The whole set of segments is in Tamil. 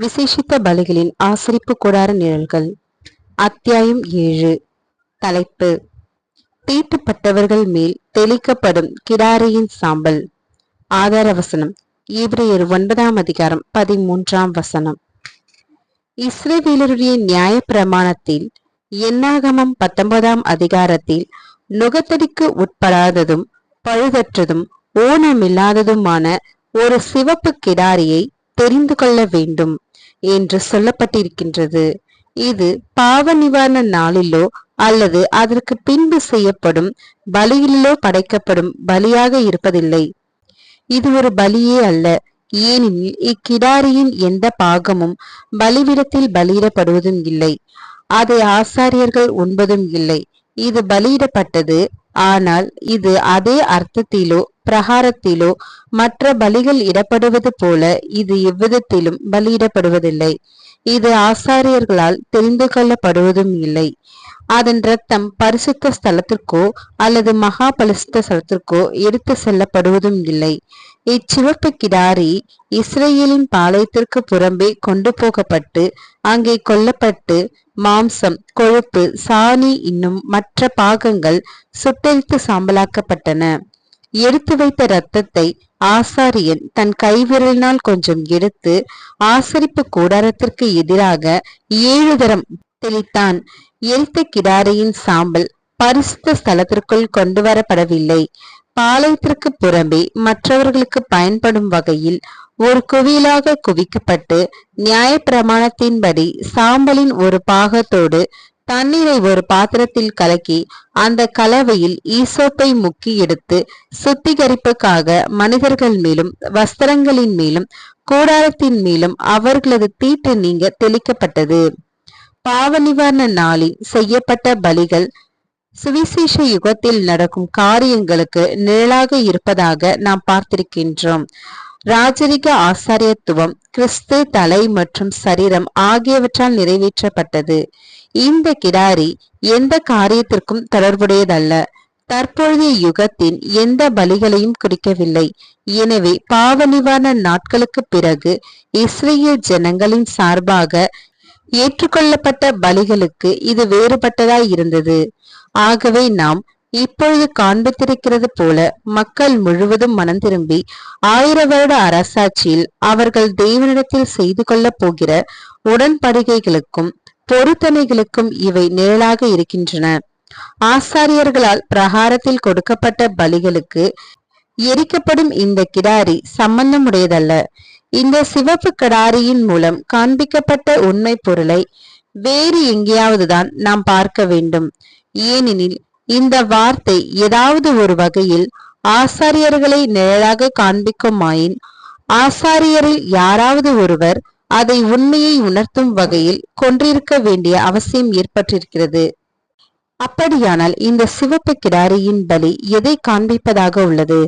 விசேஷித்த பலிகளின் ஆசரிப்பு கூடார நிழல்கள். அத்தியாயம் ஏழு. தலைப்பு. தீட்டுப்பட்டவர்கள் மேல் தெளிக்கப்படும் கிடாரியின் சாம்பல். ஆதார வசனம் இப்ரேயர் ஒன்பதாம் அதிகாரம் பதிமூன்றாம் வசனம். இஸ்ரேவேலருடைய நியாய பிரமாணத்தில் எண்ணாகமம் பத்தொன்பதாம் அதிகாரத்தில் நுகத்தடிக்கு உட்படாததும் பழுதற்றதும் ஓணமில்லாததுமான ஒரு சிவப்பு கிடாரியை தெரிந்து கொள்ள வேண்டும். என்று சொல்லப்பட்டிருக்கின்றது. இது பாவ நிவாரண நாளிலோ அல்லது அதற்கு பின்பு செய்யப்படும் பலியிலோ படைக்கப்படும் பலியாக இருப்பதில்லை. இது ஒரு பலியே அல்ல. ஏனெனில் இக்கிடாரியின் எந்த பாகமும் பலிவிடத்தில் பலியிடப்படுவதும் இல்லை. அதை ஆசாரியர்கள் உண்பதும் இல்லை. இது பலியிடப்பட்டது ஆனால் இது அதே அர்த்தத்திலோ பிரகாரத்திலோ மற்ற பலிகள் இடப்படுவது போல இது எவ்விதத்திலும் பலியிடப்படுவதில்லை. இது ஆசாரியர்களால் தெரிந்து கொள்ளப்படுவதும் இல்லை. அதன் ரத்தம் பரிசுத்த ஸ்தலத்திற்கோ அல்லது மகா பரிசுத்த ஸ்தலத்திற்கோ எடுத்து செல்லப்படுவதும் இல்லை. இச்சிவப்பு கிடாரி இஸ்ரேலின் பாளையத்திற்கு புறம்பே கொண்டு போகப்பட்டு அங்கே கொல்லப்பட்டு மாம்சம் கொழுப்பு சாணி இன்னும் மற்ற பாகங்கள் சுட்டரித்து சாம்பலாக்கப்பட்டன. எடுத்து வைத்த இரத்தத்தை ஆசாரியன் தன் கைவிரலினால் கொஞ்சம் எடுத்து ஆசரிப்பு கூடாரத்திற்கு எதிராக ஏழு தரம் தெளித்தான். எரித்த கிடாரியின் சாம்பல் பரிசுத்த ஸ்தலத்திற்குள் கொண்டு வரப்படவில்லை பாளையத்திற்கு புறம்பே மற்றவர்களுக்கு பயன்படும் வகையில் ஒரு குவியலாக குவிக்கப்பட்டு நியாய பிரமாணத்தின்படி சாம்பலின் ஒரு பாகத்தோடு தண்ணீரை ஒரு பாத்திரத்தில் கலக்கி அந்த கலவையில் ஈசோப்பை முக்கி எடுத்து சுத்திகரிப்புக்காக மனிதர்கள் மேலும் வஸ்திரங்களின் மேலும் கூடாரத்தின் மேலும் அவர்களது தீட்டு நீங்க தெளிக்கப்பட்டது. பாவநிவாரண நாளில் செய்யப்பட்ட பலிகள் சுவிசேஷ யுகத்தில் நடக்கும் காரியங்களுக்கு நிழலாக இருப்பதாக நாம் பார்த்திருக்கின்றோம். ராஜரிக ஆசாரியத்துவம் கிறிஸ்து தலை மற்றும் சரீரம் ஆகியவற்றால் நிறைவேற்றப்பட்டது. இந்த கிடாரி எந்த காரியத்திற்கும் தொடர்புடையதல்ல. தற்பொழுதைய யுகத்தின் எந்த பலிகளையும் குறிக்கவில்லை எனவே பாவ நிவாரண நாட்களுக்கு பிறகு இஸ்ரேல் ஜனங்களின் சார்பாக ஏற்றுக்கொள்ளப்பட்ட பலிகளுக்கு இது வேறுபட்டதாய் இருந்தது. ஆகவே நாம் இப்பொழுது காண்பித்திருக்கிறது போல மக்கள் முழுவதும் மனம் திரும்பி ஆயிர வருட அரசாட்சியில் அவர்கள் தேவனிடத்தில் செய்து கொள்ளப் போகிற உடன்படுகைகளுக்கும் பொருத்தனைகளுக்கும் இவை நிழலாக இருக்கின்றன. ஆசாரியர்களால் பிரகாரத்தில் கொடுக்கப்பட்ட பலிகளுக்கு எரிக்கப்படும் இந்த கிடாரி சம்பந்தமுடையதல்ல. இந்த சிவப்பு கடாரியின் மூலம் காண்பிக்கப்பட்ட உண்மை பொருளை வேறு எங்கேயாவதுதான் நாம் பார்க்க வேண்டும். ஏனெனில் இந்த வார்த்தை ஏதாவது ஒரு வகையில் ஆசாரியர்களை நிழலாக காண்பிக்குமாயின் ஆசாரியரில் யாராவது ஒருவர் அதை உண்மையை உணர்த்தும் வகையில் கொன்றிருக்க வேண்டிய அவசியம் ஏற்பட்டிருக்கிறது. அப்படியானால் இந்த சிவப்பு கிடாரியின் பலி எதை காண்பிப்பதாக உள்ளது?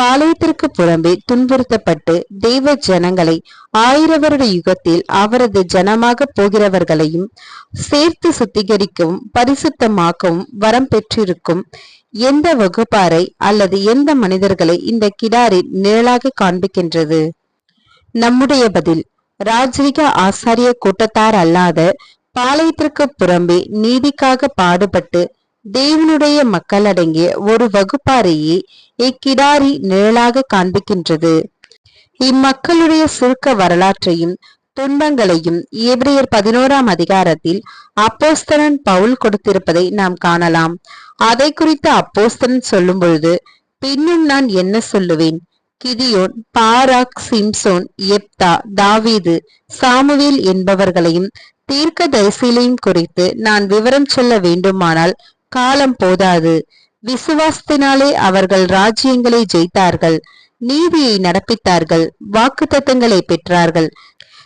பாளையத்திற்கு புறம்பே துன்புறுத்தப்பட்டு தெய்வ ஜனங்களை ஆயிர வருட யுகத்தில் அவரது ஜனமாக போகிறவர்களையும் சேர்த்து சுத்திகரிக்கவும் பரிசுத்தமாக்கவும் வரம் பெற்றிருக்கும் எந்த வகுப்பாரை அல்லது எந்த மனிதர்களை இந்த கிடாரி நிழலாக காண்பிக்கின்றது? நம்முடைய பதில் ராஜரிக ஆசாரிய கூட்டத்தார் அல்லாத பாளையத்திற்கு புறம்பே நீதிக்காக பாடுபட்டு தேவனுடைய மக்கள் அடங்கிய ஒரு வகுப்பாரையே இக்கிடாரி நிழலாக காண்பிக்கின்றது. இம்மக்களுடைய சுருக்க வரலாற்றையும் துன்பங்களையும் ஏப்ரியர் பதினோராம் அதிகாரத்தில் அப்போஸ்தலன் பவுல் கொடுத்திருப்பதை நாம் காணலாம். அதை குறித்து அப்போஸ்தலன் சொல்லும் பொழுது பின்னும் நான் என்ன சொல்லுவேன்? கிதியோன் பாராக் சிம்சோன் எப்தா தாவீது சாமுவேல் என்பவர்களையும் தீர்க்க தரிசிலையும் குறித்து நான் விவரம் சொல்ல வேண்டுமானால் காலம் போதாது. விசுவாசத்தினாலே அவர்கள் ராஜ்யங்களை ஜெயித்தார்கள். நீதியை நடப்பித்தார்கள். வாக்குத்தத்தங்களை பெற்றார்கள்.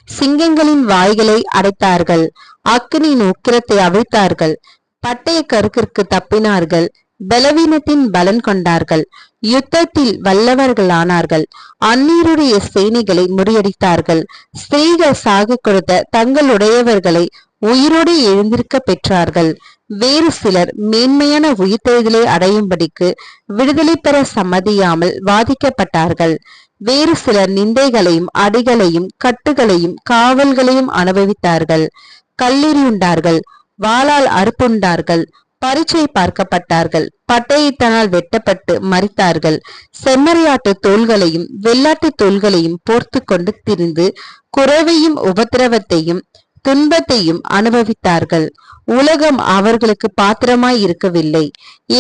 சிங்கங்களின் வாய்களை அடைத்தார்கள். அக்கினியின் உக்கிரத்தை அவிழ்த்தார்கள். பட்டய கருக்கிற்கு தப்பினார்கள். பலவீனத்தின் பலன் கொண்டார்கள். யுத்தத்தில் வல்லவர்களானார்கள். அந்நீருடைய சேனைகளை முறியடித்தார்கள். ஸ்திரீகள் சாக கொடுத்த தங்களுடையவர்களை உயிரோடு எழுந்திருக்க பெற்றார்கள். வேறு சிலர் மேன்மையான உயிர்த்தெழுதலை அடையும்படிக்கு விடுதலை பெற சம்மதியாமல் வாதிக்கப்பட்டார்கள். வேறு சிலர் நிந்தைகளையும் அடிகளையும் கட்டுகளையும் காவல்களையும் அனுபவித்தார்கள். கல்லெறியுண்டார்கள் வாளால் அறுப்புண்டார்கள் பரீட்சை பார்க்கப்பட்டார்கள் பட்டயத்தினால் வெட்டப்பட்டு மறித்தார்கள் செம்மறியாட்டு தோள்களையும் வெள்ளாட்டு தோள்களையும் போர்த்து கொண்டு திரிந்து குறைவையும் உபத்திரவத்தையும் துன்பத்தையும் அனுபவித்தார்கள். உலகம் அவர்களுக்கு பாத்திரமாய் இருக்கவில்லை.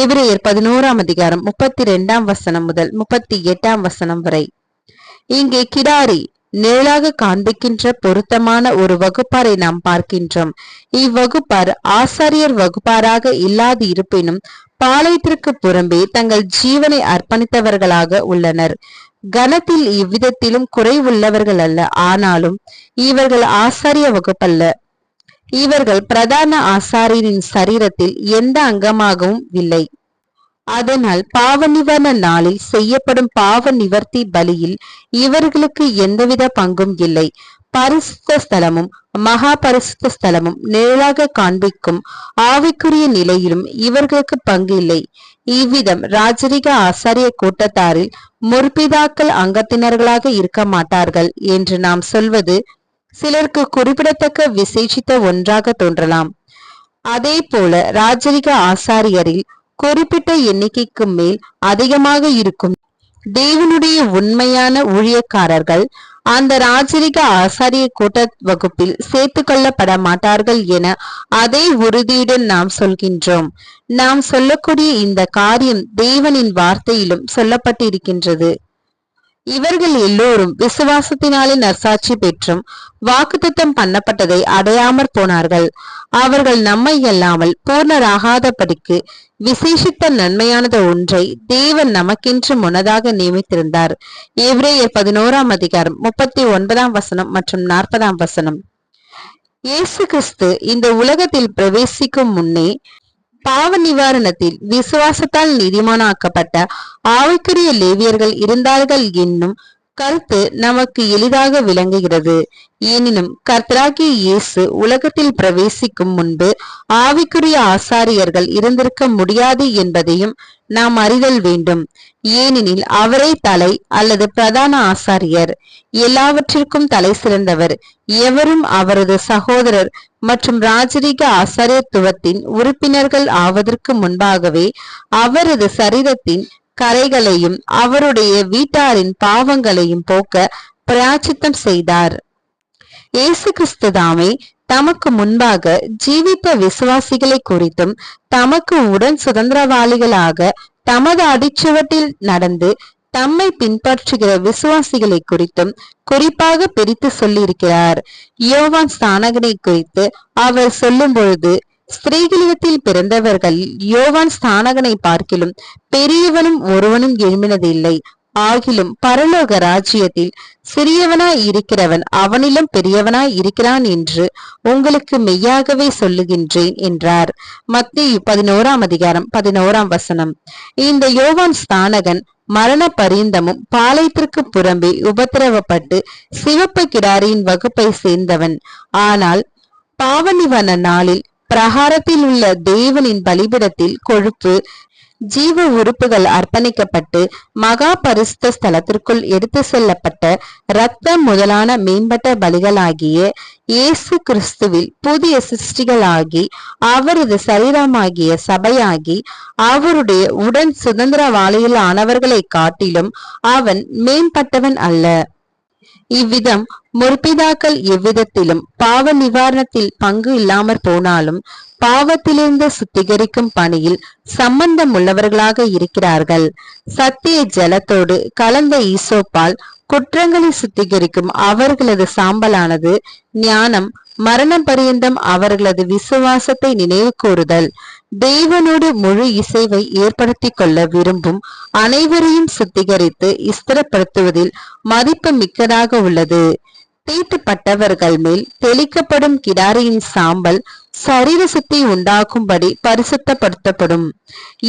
எபிரேயர் பதினோராம் அதிகாரம் முப்பத்தி இரண்டாம் வசனம் முதல் முப்பத்தி எட்டாம் வசனம் வரை. இங்கே கிடாரி நிழலாக காண்பிக்கின்ற பொருத்தமான ஒரு வகுப்பாரை நாம் பார்க்கின்றோம். இவ்வகுப்பார் ஆசாரியர் வகுப்பாராக இல்லாது இருப்பினும் பாளையத்திற்கு புறம்பே தங்கள் ஜீவனை அர்ப்பணித்தவர்களாக உள்ளனர். கணத்தில் இவ்விதத்திலும் குறைவுள்ளவர்கள் அல்ல. ஆனாலும் இவர்கள் ஆசாரிய வகுப்பல்ல. இவர்கள் பிரதான ஆசாரியரின் சரீரத்தில் எந்த அங்கமாகவும் இல்லை. அதனால் பாவ நிவரண நாளில் செய்யப்படும் பாவ நிவர்த்தி பலியில் இவர்களுக்கு எந்தவித பங்கும் இல்லை. பரிசுத்த ஸ்தலமும் மகா பரிசுத்த ஸ்தலமும் நிழலாக காண்பிக்கும் ஆவிக்குரிய நிலையிலும் இவர்களுக்கு பங்கு இல்லை. இவ்விதம் ராஜரிக ஆசாரிய கூட்டத்தாரில் முற்பிதாக்கள் அங்கத்தினர்களாக இருக்க மாட்டார்கள் என்று நாம் சொல்வது சிலருக்கு குறிப்பிடத்தக்க விசேஷித்த ஒன்றாக தோன்றலாம். அதே போல ராஜரிக ஆசாரியரில் குறிப்பிட்ட எண்ணிக்கைக்கு மேல் அதிகமாக இருக்கும் தேவனுடைய உண்மையான ஊழியக்காரர்கள் அந்த ராஜரிக ஆசாரிய கூட்ட வகுப்பில் சேர்த்து கொள்ளப்பட மாட்டார்கள் என அதே உறுதியுடன் நாம் சொல்கின்றோம். நாம் சொல்லக்கூடிய இந்த காரியம் தேவனின் வார்த்தையிலும் சொல்லப்பட்டிருக்கின்றது. இவர்கள் எல்லோரும் விசுவாசத்தினாலே நற்சாட்சி பெற்றும் வாக்குத்தத்தம் பண்ணப்பட்டதை அடையாமற் போனார்கள். அவர்கள் நம்மை அல்லாமல் பூர்ணராகாதபடிக்கு விசேஷித்த நன்மையானது ஒன்றை தேவன் நமக்கென்று முன்னதாக நியமித்திருந்தார். எவ்ரேயர் பதினோராம் அதிகாரம் முப்பத்தி ஒன்பதாம் வசனம் மற்றும் நாற்பதாம் வசனம். இயேசு கிறிஸ்து இந்த உலகத்தில் பிரவேசிக்கும் முன்னே பாவ நிவாரணத்தில் விசுவாசத்தால் நீதிமானாக்கப்பட்ட ஆவிக்குரிய லேவியர்கள் இருந்தார்கள் என்னும் கருத்து நமக்கு எளிதாக விளங்குகிறது. எனினும் கர்த்தராகிய இயேசு உலகத்தில் பிரவேசிக்கும் முன்பு ஆவிக்குரிய ஆசாரியர்கள் இருந்திருக்க முடியாது என்பதையும் நாம் அறிதல் வேண்டும். ஏனெனில் அவரே தலை அல்லது பிரதான ஆசாரியர். எல்லாவற்றிற்கும் தலை சிறந்தவர். எவரும் அவரது சகோதரர் மற்றும் ராஜரீக ஆசாரியத்துவத்தின் உறுப்பினர்கள் ஆவதற்கு முன்பாகவே அவரது சரீரத்தின் கரைகளையும் அவருடைய வீட்டாரின் பாவங்களையும் போக்க பிராச்சித்தம் செய்தார். இயேசு கிறிஸ்து தாமே தமக்கு முன்பாக ஜீவித்த விசுவாசிகளை குறித்தும் தமக்கு உடன் சுதந்திரவாளிகளாக தமது அடிச்சுவட்டில் நடந்து தம்மை பின்பற்றுகிற விசுவாசிகளை குறித்தும் குறிப்பாக பிரித்து சொல்லியிருக்கிறார். யோவான் ஸ்தானகனை குறித்து அவர் சொல்லும் பொழுது ஸ்திரீகளிடத்தில் பிறந்தவர்கள் யோவான் ஸ்தானகனை பார்க்கிலும் பெரியவனும் ஒருவனும் எழுமினதில்லை ஆகிலும் பரலோக ராஜ்யத்தில் சிறியவனாய் இருக்கிறவன் அவனிலும் பெரியவனாய் இருக்கிறான் என்று உங்களுக்கு மெய்யாகவே சொல்லுகின்றேன் என்றார். மத்திய பதினோராம் அதிகாரம் பதினோராம் வசனம். இந்த யோவான் ஸ்தானகன் மரண பரிந்தமும் பாளையத்திற்கு புறம்பே உபத்திரவப்பட்டு சிவப்பு கிடாரியின் வகுப்பை சேர்ந்தவன். ஆனால் பாவனிவன நாளில் பிரகாரத்தில் உள்ள தேவனின் பலிபிடத்தில் கொழுப்பு ஜீவ உறுப்புகள் அர்ப்பணிக்கப்பட்டு மகா பரிசுத்த ஸ்தலத்திற்குள் எடுத்து செல்லப்பட்ட இரத்த முதலான மேம்பட்ட பலிகளாகிய இயேசு கிறிஸ்துவில் புதிய சிருஷ்டிகளாகி அவரது சரீரமாகிய சபையாகி அவருடைய உடன் சுதந்திரவாளியில் ஆனவர்களை காட்டிலும் அவன் மேம்பட்டவன் அல்ல. இவ்விதம் முற்பிதாக்கள் எவ்விதத்திலும் பாவ நிவாரணத்தில் பங்கு இல்லாமற் போனாலும் பாவத்திலிருந்து சுத்திகரிக்கும் பணியில் சம்பந்தம் உள்ளவர்களாக இருக்கிறார்கள். சத்திய ஜலத்தோடு கலந்த ஈசோப்பால் குற்றங்களை சுத்திகரிக்கும் அவர்களது சாம்பலானது ஞானம் மரணம் பரியந்தம் அவர்களது விசுவாசத்தை நினைவு கூறுதல். தேவனோடு முழு இசைவை ஏற்படுத்தி கொள்ள விரும்பும் அனைவரையும் சுத்திகரித்து ஸ்திரப்படுத்துவதில் மதிப்பு மிக்கதாக உள்ளது. தீட்டுப்பட்டவர்கள் மேல் தெளிக்கப்படும் கிடாரியின் சாம்பல் சரீர சுத்தி உண்டாக்கும்படி பரிசுத்தப்படுத்தப்படும்.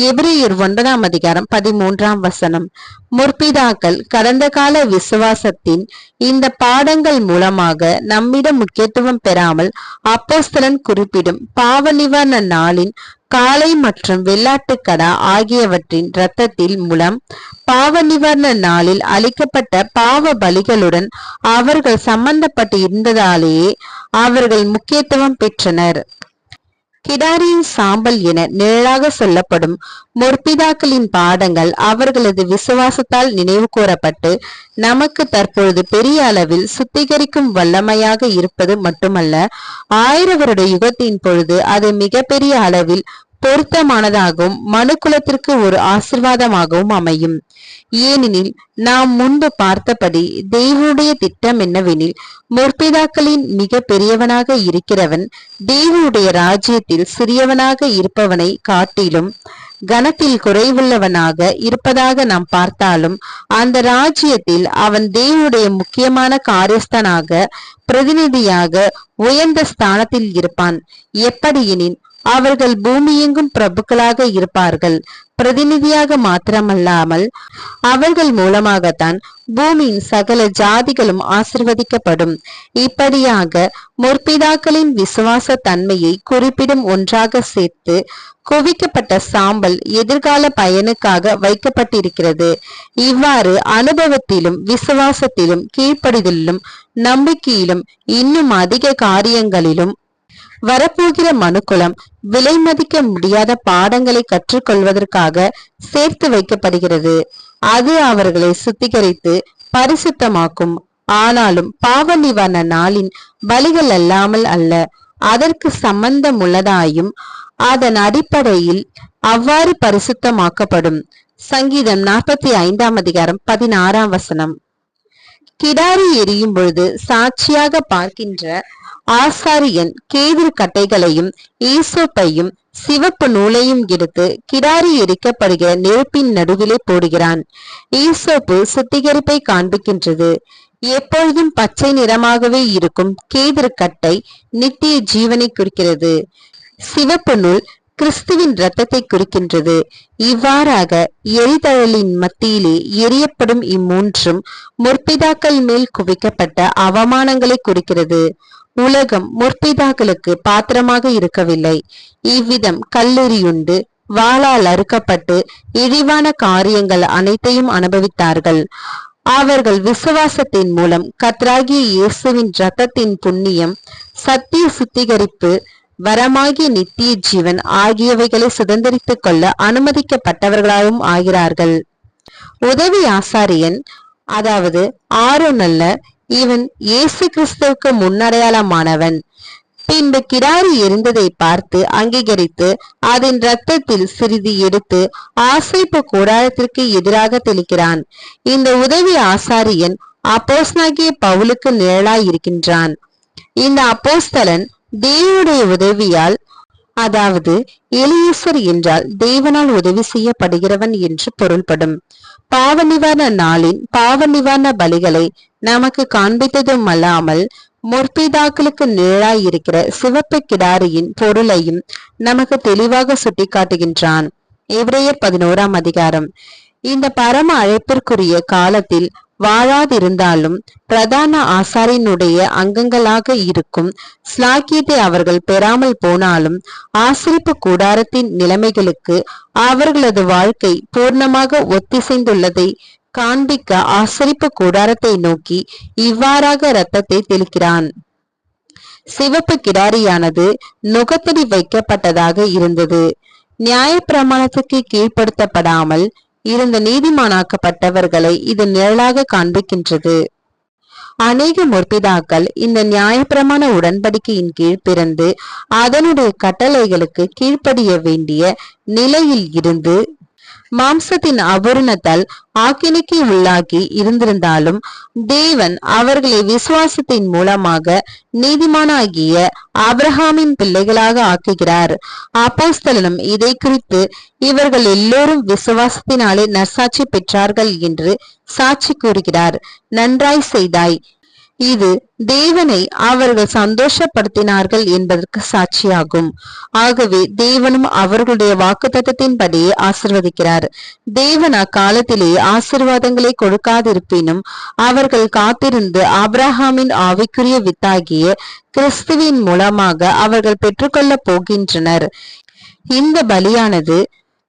எபிரேயர் ஒன்பதாம் அதிகாரம் பதிமூன்றாம் வசனம். முற்பிதாக்கள் கடந்த கால விசுவாசத்தின் இந்த பாடங்கள் மூலமாக நம்மிடம் முக்கியத்துவம் பெறாமல் அப்போஸ்தலன் குறிப்பிடும் பாவ நிவாரண நாளின் காளை மற்றும் வெள்ளாட்டுக்கடா ஆகியவற்றின் இரத்தத்தில் மூலம் பாவ நிவாரண நாளில் அளிக்கப்பட்ட பாவ பலிகளுடன் அவர்கள் சம்பந்தப்பட்டு இருந்ததாலேயே அவர்கள் முக்கியத்துவம் பெற்றனர். கிடாரியின் சாம்பல் என நிழலாக சொல்லப்படும் முற்பிதாக்களின் பாடங்கள் அவர்களது விசுவாசத்தால் நினைவு கூறப்பட்டு நமக்கு தற்பொழுது பெரிய அளவில் சுத்திகரிக்கும் வல்லமையாக இருப்பது மட்டுமல்ல ஆயிர வருட யுகத்தின் பொழுது அது மிகப்பெரிய அளவில் பொருத்தமானதாகவும் மனுக்குலத்திற்கு ஒரு ஆசிர்வாதமாகவும் அமையும். ஏனெனில் நாம் முன்பு பார்த்தபடி தேவனுடைய திட்டம் என்னவெனில் முற்பிதாக்களின் மிக பெரியவனாக இருக்கிறவன் தேவனுடைய ராஜ்யத்தில் சிறியவனாக இருப்பவனை காட்டிலும் கனத்தில் குறைவுள்ளவனாக இருப்பதாக நாம் பார்த்தாலும் அந்த ராஜ்யத்தில் அவன் தேவனுடைய முக்கியமான காரியஸ்தனாக பிரதிநிதியாக உயர்ந்த ஸ்தானத்தில் இருப்பான். எப்படியெனின் அவர்கள் பூமியெங்கும் பிரபுக்களாக இருப்பார்கள். பிரதிநிதியாக மாத்திரமல்லாமல் அவர்கள் மூலமாகத்தான் பூமியின் சகல ஜாதிகளும் ஆசிர்வதிக்கப்படும். இப்படியாக முற்பிதாக்களின் விசுவாச தன்மையை குறிப்பிடும் ஒன்றாக சேர்த்து குவிக்கப்பட்ட சாம்பல் எதிர்கால பயனுக்காக வைக்கப்பட்டிருக்கிறது. இவ்வாறு அனுபவத்திலும் விசுவாசத்திலும் கீழ்ப்படிதலிலும் நம்பிக்கையிலும் இன்னும் அதிக காரியங்களிலும் வரப்போகிற மனுக்குளம் விலை மதிக்க முடியாத பாடங்களை கற்றுக்கொள்வதற்காக சேர்த்து வைக்கப்படுகிறது. அது அவர்களை சுத்திகரித்து பரிசுத்தமாக்கும். ஆனாலும் பாவ நிவாரண நாளின் வழிகள் அல்லாமல் அல்ல. அதற்கு சம்பந்தம் உள்ளதாயும் அதன் அடிப்படையில் அவ்வாறு பரிசுத்தமாக்கப்படும். சங்கீதம் நாற்பத்தி ஐந்தாம் அதிகாரம் பதினாறாம் வசனம். கிடாரி எரியும் பொழுது சாட்சியாக பார்க்கின்ற ஆசாரியன் கேதிர் கட்டைகளையும் ஈசோப்பையும் சிவப்பு நூலையும் எடுத்து கிடாரி எரிக்கப்படுகிற நெருப்பின் நடுவிலே போடுகிறான். ஈசோப்பு சுத்திகரிப்பை காண்பிக்கின்றது. எப்பொழுதும் பச்சை நிறமாகவே இருக்கும் கேதிர் கட்டை நித்திய ஜீவனை குறிக்கிறது. சிவப்பு நூல் கிறிஸ்துவின் இரத்தத்தை குறிக்கின்றது. இவ்வாறாக எரிதழலின் மத்தியிலே எரியப்படும் இம்மூன்றும் முற்பிதாக்கள் மேல் குவிக்கப்பட்ட அவமானங்களை குறிக்கிறது. உலகம் முற்பிதாக்களுக்கு பாத்திரமாக இருக்கவில்லை. இவ்விதம் கல்லெறியுண்டு வாளால் அறுக்கப்பட்டு இழிவான காரியங்கள் அனைத்தையும் அனுபவித்தார்கள். அவர்கள் விசுவாசத்தின் மூலம் கத்ராகிய இயேசுவின் ரத்தத்தின் புண்ணியம் சத்திய சுத்திகரிப்பு வரமாகிய நித்திய ஜீவன் ஆகியவைகளை சுதந்திரித்துக் கொள்ள அனுமதிக்கப்பட்டவர்களாகவும் ஆகிறார்கள். உதவி ஆசாரியன் அதாவது ஆரோன் அல்ல இவன் இயேசு கிறிஸ்துவுக்கு முன்னடையாளமானவன். பின்பு கிடாரி எரிந்ததை பார்த்து அங்கீகரித்து அதன் ரத்தத்தில் சிறிது எடுத்து ஆசைப்பு கூடாரத்திற்கு எதிராக தெளிக்கிறான். இந்த உதவி ஆசாரியன் அப்போஸ்னாகிய பவுலுக்கு நிழலாய் இருக்கின்றான் இந்த அப்போஸ்தலன் தேவனுடைய உதவியால் அதாவது எலியேசர் என்றால் தேவனால் உதவி செய்யப்படுகிறவன் என்று பொருள்படும். பாவ நிவாரண நாளின் பாவ நிவாரண பலிகளை நமக்கு காண்பித்ததும் அல்லாமல் முற்பிதாக்களுக்கு நிழலாய் இருக்கிற சிவப்பு கிடாரியின் பொருளையும் நமக்கு தெளிவாக சுட்டிக்காட்டுகின்றான். எவ்ரேயர் பதினோராம் அதிகாரம். இந்த பரம அழைப்பிற்குரிய காலத்தில் வாழாதிருந்தாலும் பிரதான ஆசாரியனுடைய அங்கங்களாக இருக்கும் ஸ்லாக்கியத்தை அவர்கள் பெறாமல் போனாலும் ஆசிரிப்பு கூடாரத்தின் நிலைமைகளுக்கு அவர்களது வாழ்க்கை பூர்ணமாக ஒத்திசைந்துள்ளதை காண்பிக்க ஆசரிப்பு கூடாரத்தை நோக்கி இவ்வாறாக இரத்தத்தை தெளிக்கிறான். சிவப்பு கிடாரியானது நுகத்தடி வைக்கப்பட்டதாக இருந்தது. நியாய பிரமாணத்துக்கு கீழ்ப்படுத்தப்படாமல் இருந்த நீதிமானாக்கப்பட்டவர்களை இது நிழலாக காண்பிக்கின்றது. அநேக முற்பிதாக்கள் இந்த நியாயப்பிரமாண உடன்படிக்கையின் கீழ் பிறந்து அதனுடைய கட்டளைகளுக்கு கீழ்ப்படிய வேண்டிய நிலையில் இருந்து மாம்சத்தின் அபூரணத்தால் ஆக்கினைக்கு உள்ளாகி இருந்திருந்தாலும் தேவன் அவர்களை விசுவாசத்தின் மூலமாக நீதிமானாகிய ஆப்ரஹாமின் பிள்ளைகளாக ஆக்குகிறார். அப்போஸ்தலனும் இதை குறித்து இவர்கள் எல்லோரும் விசுவாசத்தினாலே நற்சாட்சி பெற்றார்கள் என்று சாட்சி கூறுகிறார். நன்றாய் செய்தாய். இது தேவனை அவர்கள் சந்தோஷப்படுத்தினார்கள் என்பதற்கு சாட்சியாகும். ஆகவே தேவனும் அவர்களுடைய வாக்குத்தத்தின்படியே ஆசிர்வதிக்கிறார். தேவன் அக்காலத்திலே ஆசிர்வாதங்களை கொடுக்காதிருப்பினும் அவர்கள் காத்திருந்து ஆப்ரஹாமின் ஆவிக்குரிய வித்தாகிய கிறிஸ்துவின் மூலமாக அவர்கள் பெற்றுக்கொள்ள போகின்றனர். இந்த பலியானது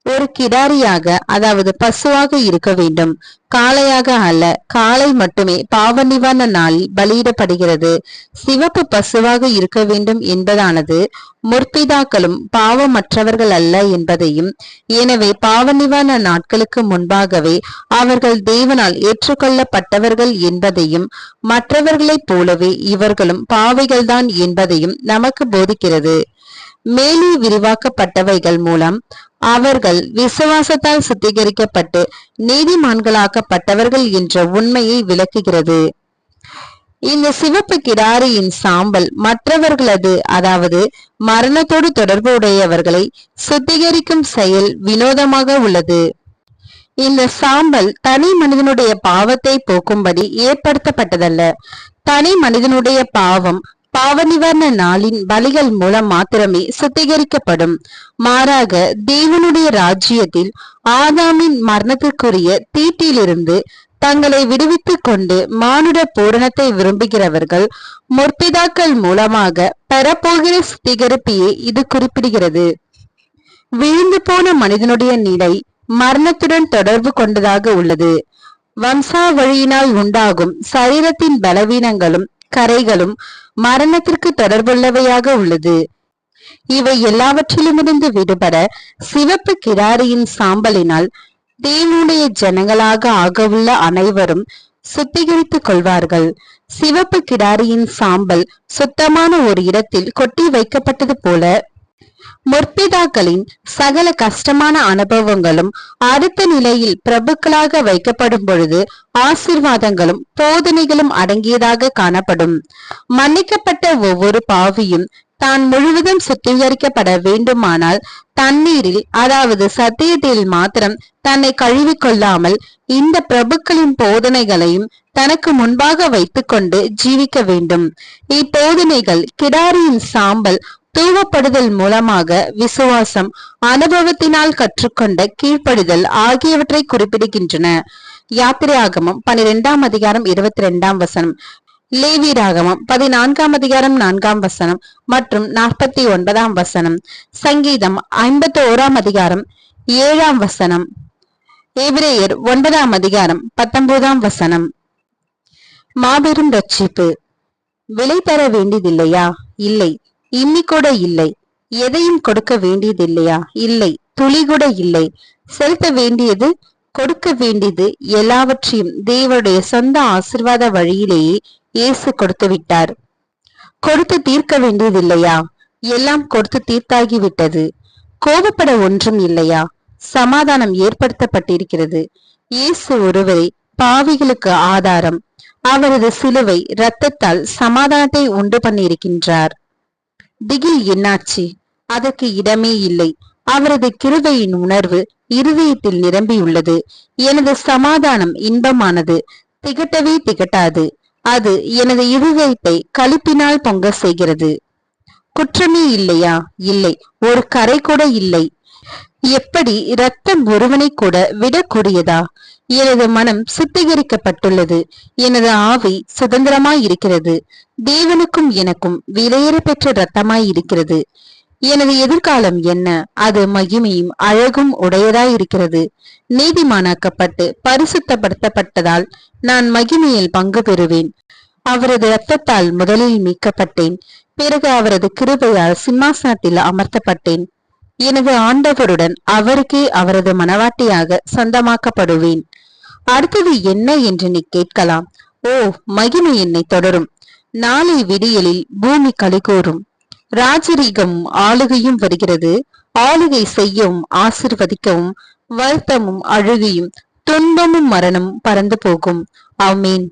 ஒரு கிடாரியாக அதாவது பசுவாக இருக்க வேண்டும். காளையாக அல்ல காளை மட்டுமே பாவ நிவாரண நாளில் பலியிடப்படுகிறது. சிவப்பு பசுவாக இருக்க வேண்டும் என்பதானது முற்பிதாக்களும் பாவமற்றவர்கள் அல்ல என்பதையும் எனவே பாவ நிவாரண நாட்களுக்கு முன்பாகவே அவர்கள் தேவனால் ஏற்றுக்கொள்ளப்பட்டவர்கள் என்பதையும் மற்றவர்களைப் போலவே இவர்களும் பாவைகள்தான் என்பதையும் நமக்கு போதிக்கிறது. மேலே விரிவாக்கப்பட்டவைகள் மூலம் அவர்கள் விசுவாசத்தால் சுத்திகரிக்கப்பட்டு நீதிமான்களாக்கப்பட்டவர்கள் என்ற உண்மையை விளக்குகிறது. இந்த சிவப்பு கிடாரியின் சாம்பல் மற்றவர்களது அதாவது மரணத்தோடு தொடர்பு உடையவர்களை சுத்திகரிக்கும் செயல் வினோதமாக உள்ளது. இந்த சாம்பல் தனி மனிதனுடைய பாவத்தை போக்கும்படி ஏற்படுத்தப்பட்டதல்ல. தனி மனிதனுடைய பாவம் பாவநிவாரண நாளின் பலிகள் மூலம் மாத்திரமே சுத்திகரிக்கப்படும். மாறாக தேவனுடைய ராஜ்யத்தில் ஆதாமின் மரணத்திற்குரிய தீட்டிலிருந்து தங்களை விடுவித்துக் கொண்டு மானுட பூரணத்தை விரும்புகிறவர்கள் முற்பிதாக்கள் மூலமாக பெறப்போகிற சுத்திகரிப்பையே இது குறிப்பிடுகிறது. விழுந்து போன மனிதனுடைய நிலை மரணத்துடன் தொடர்பு கொண்டதாக உள்ளது. வம்சாவழியினால் உண்டாகும் சரீரத்தின் பலவீனங்களும் கரைகளும் மரணத்திற்கு தொடர்புள்ளவையாக உள்ளது. இவை எல்லாவற்றிலுமிருந்து விடுபட சிவப்பு கிடாரியின் சாம்பலினால் தேவனுடைய ஜனங்களாக ஆகவுள்ள அனைவரும் சுத்திகரித்துக் கொள்வார்கள். சிவப்பு கிடாரியின் சாம்பல் சுத்தமான ஒரு இடத்தில் கொட்டி வைக்கப்பட்டது போல முற்பிதாக்களின் சகல கஷ்டமான அனுபவங்களும் அடுத்த நிலையில் பிரபுக்களாக வைக்கப்படும் பொழுது ஆசிர்வாதங்களும் போதனைகளும் அடங்கியதாக காணப்படும். மன்னிக்கப்பட்ட ஒவ்வொரு பாவியும் தான் முழுவதும் சுத்திகரிக்கப்பட வேண்டுமானால் தண்ணீரில் அதாவது சத்தியத்தில் மாத்திரம் தன்னை கழுவிக்கொள்ளாமல் இந்த பிரபுக்களின் போதனைகளையும் தனக்கு முன்பாக வைத்துக்கொண்டு ஜீவிக்க வேண்டும். இப்போதனைகள் கிடாரியின் சாம்பல் தூவப்படுதல் மூலமாக விசுவாசம் அனுபவத்தினால் கற்றுக்கொண்ட கீழ்ப்படிதல் ஆகியவற்றை குறிப்பிடுகின்றன. யாத்திரையாகமம் பனிரெண்டாம் அதிகாரம் இருபத்தி ரெண்டாம் வசனம். லேவி ராகமம் பதினான்காம் அதிகாரம் நான்காம் வசனம் மற்றும் நாற்பத்தி ஒன்பதாம் வசனம். சங்கீதம் ஐம்பத்தி ஓராம் அதிகாரம் ஏழாம் வசனம். ஏவிரேயர் ஒன்பதாம் அதிகாரம் பத்தொன்பதாம் வசனம். மாபெரும் ரட்சிப்பு. விலை தர வேண்டியதில்லையா? இல்லை. இன்னிக்கூட இல்லை. எதையும் கொடுக்க வேண்டியதில்லையா? இல்லை. துளி கூட இல்லை. செலுத்த வேண்டியது கொடுக்க வேண்டியது எல்லாவற்றையும் தேவனுடைய சொந்த ஆசிர்வாத வழியிலேயே இயேசு கொடுத்து விட்டார். கொடுத்து தீர்க்க வேண்டியதில்லையா? எல்லாம் கொடுத்து தீர்த்தாகிவிட்டது. கோபப்பட ஒன்றும் இல்லையா? சமாதானம் ஏற்படுத்தப்பட்டிருக்கிறது. இயேசு ஒருவரை பாவிகளுக்கு ஆதாரம். அவரது சிலுவை இரத்தத்தால் சமாதானத்தை உண்டு பண்ணியிருக்கின்றார். திகில் என்னாச்சு? அதற்கு இடமே இல்லை. அவரது கிருபையின் உணர்வு இருதயத்தில் நிரம்பியுள்ளது. எனது சமாதானம் இன்பமானது. திகட்டவே திகட்டாது. அது எனது இருதயத்தை கழிப்பினால் பொங்க செய்கிறது. குற்றமே இல்லையா? இல்லை. ஒரு கரை கூட இல்லை. எப்படி இரத்தம் ஒருவனை கூட விடக்கூடியதா? எனது மனம் சுத்திகரிக்கப்பட்டுள்ளது. எனது ஆவி சுதந்திரமாய் இருக்கிறது தேவனுக்கும் எனக்கும் விலையேற பெற்ற இரத்தமாய் இருக்கிறது எனது எதிர்காலம் என்ன? அது மகிமையும் அழகும் உடையதாய் இருக்கிறது நீதிமானாக்கப்பட்டு பரிசுத்தப்படுத்தப்பட்டதால் நான் மகிமையில் பங்கு பெறுவேன். அவரது இரத்தத்தால் முதலில் மீட்கப்பட்டேன். பிறகு அவரது கிருபையால் சிம்மாசனத்தில் அமர்த்தப்பட்டேன். எனது ஆண்டவருடன் அவருக்கே அவரது மனவாட்டியாக சந்தமாக்கப்படுவேன். அடுத்தது என்ன என்று நீ கேட்கலாம். ஓ மகிமை என்னை தொடரும். நாளை விடியலில் பூமி கலிகூறும் ராஜரீகம் ஆளுகையும் வருகிறது. ஆளுகை செய்யவும் ஆசிர்வதிக்கவும் வருத்தமும் அழுகையும் துன்பமும் மரணமும் பறந்து போகும். ஆமீன்.